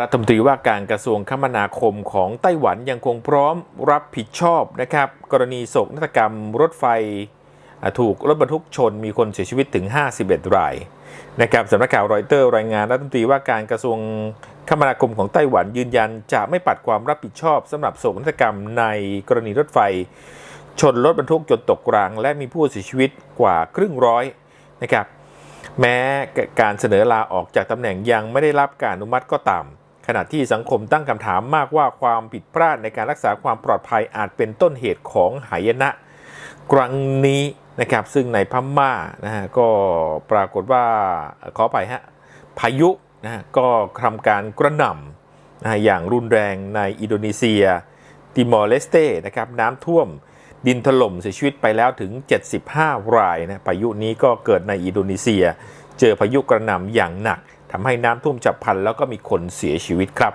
รัฐมนตรีว่าการกระทรวงคมนาคมของไต้หวันยังคงพร้อมรับผิดชอบนะครับ กรณีโศกนาฏกรรมรถไฟถูกรถบรรทุกชนมีคนเสียชีวิตถึง 51 รายนะครับสำนักข่าวรอยเตอร์รายงานรัฐมนตรีว่าการกระทรวงคมนาคมของไต้หวันยืนยันจะไม่ปัดความรับผิดชอบสำหรับโศกนาฏกรรมในกรณีรถไฟ ชนรถบรรทุกจนตกราง และมีผู้เสียชีวิตกว่าครึ่งร้อยนะครับแม้การเสนอลาออกจากตำแหน่งยังไม่ได้รับการอนุมัติก็ตาม ขณะที่สังคมตั้งคำถามมากว่าความผิดพลาดในการรักษาความปลอดภัยอาจเป็นต้นเหตุของหายนะ ครั้งนี้นะครับซึ่งในพม่านะฮะก็ปรากฏว่าขอไปฮะพายุนะฮะก็ทำการกระหน่ำนะฮะอย่างรุนแรงในอินโดนีเซีย ติมอร์เลสเตนะครับน้ำท่วมดินถล่มเสียชีวิตไปแล้วถึง 75 รายนะพายุนี้ก็เกิดในอินโดนีเซีย เจอพายุกระหน่ำอย่างหนักทำให้น้ำท่วมฉับพลันแล้วก็มีคนเสียชีวิตครับ